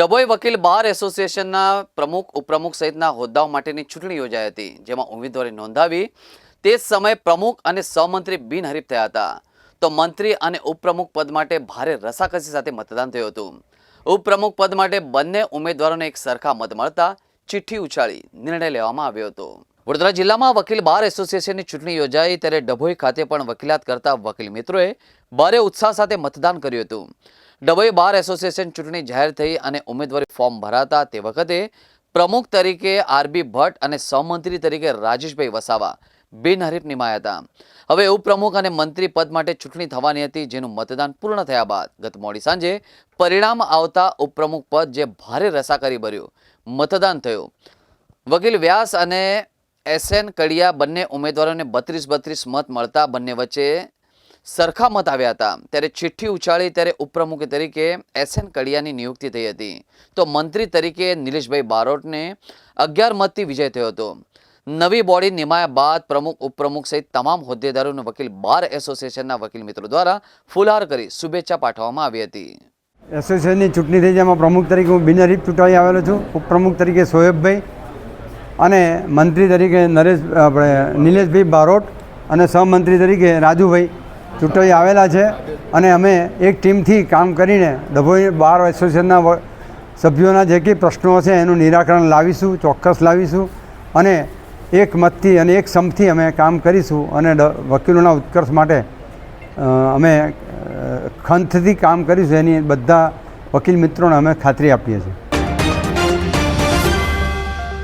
ડભોઈ વકીલ બાર એસોસિએશનના પ્રમુખ, ઉપપ્રમુખ સહિતના હોદ્દાઓ માટેની ચૂંટણી યોજાઈ હતી, જેમાં ઉમેદવારી નોંધાવી તે સમયે પ્રમુખ અને સહમંત્રી બિનહરીફ થયા હતા. તો મંત્રી અને ઉપપ્રમુખ પદ માટે ભારે રસાકસી સાથે મતદાન થયું હતું. ઉપપ્રમુખ પદ માટે બંને ઉમેદવારોને એક સરખા મત મળતા ચિઠ્ઠી ઉછાળી નિર્ણય લેવામાં આવ્યો હતો. વડોદરા જિલ્લામાં વકીલ બાર એસોસિએશનની ચૂંટણી યોજાઈ ત્યારે ડભોઈ ખાતે પણ વકીલાત કરતા વકીલ મિત્રોએ ભારે ઉત્સાહ સાથે મતદાન કર્યું હતું. ડભોઈ બાર એસોસિએશન ચૂંટણી જાહેર થઈ અને ઉમેદવારી ફોર્મ ભરાતા તે વખતે પ્રમુખ તરીકે આરબી ભટ્ટ અને સહમંત્રી તરીકે રાજેશભાઈ વસાવા બિનહરીફ નિમાયા હતા. હવે ઉપપ્રમુખ અને મંત્રી પદ માટે ચૂંટણી થવાની હતી, જેનું મતદાન પૂર્ણ થયા બાદ ગત મોડી સાંજે પરિણામ આવતા ઉપપ્રમુખ પદ જે ભારે રસાકરી ભર્યું, મતદાન થયું. વકીલ વ્યાસ અને એસએન કડિયા બંને ઉમેદવારોને બત્રીસ બત્રીસ મત મળતા બંને વચ્ચે સરખા મત આવ્યા હતા. ત્યારે ચિઠ્ઠી ઉછાળી ત્યારે ઉપપ્રમુખ તરીકે એસએન કડિયાની નિયુક્તિ થઈ હતી. તો મંત્રી તરીકે નિલેશભાઈ બારોટને અગિયાર મતથી વિજય થયો હતો. નવી બોડી નિમાયા બાદ પ્રમુખ, ઉપપ્રમુખ સહિત તમામ હોદ્દેદારોને વકીલ બાર એસોસિએશનના વકીલ મિત્રો દ્વારા ફુલહાર કરી શુભેચ્છા પાઠવવામાં આવી હતી. એસોસિએશનની ચૂંટણી થઈ જેમાં પ્રમુખ તરીકે હું બિનહરીફ ચૂંટાઈ આવેલો છું. ઉપપ્રમુખ તરીકે સોહેબભાઈ અને મંત્રી તરીકે નરેશ, આપણે નિલેશભાઈ બારોટ અને સહમંત્રી તરીકે રાજુભાઈ ચૂંટાઈ આવેલા છે. અને અમે એક ટીમથી કામ કરીને ડભોઈ બાર એસોસિએશનના સભ્યોના જે કંઈ પ્રશ્નો હશે એનું નિરાકરણ લાવીશું, ચોક્કસ લાવીશું. અને એક મતથી અને એક સમથી અમે કામ કરીશું અને વકીલોના ઉત્કર્ષ માટે અમે ખંતથી કામ કરીશું. એની બધા વકીલ મિત્રોને અમે ખાતરી આપીએ છીએ.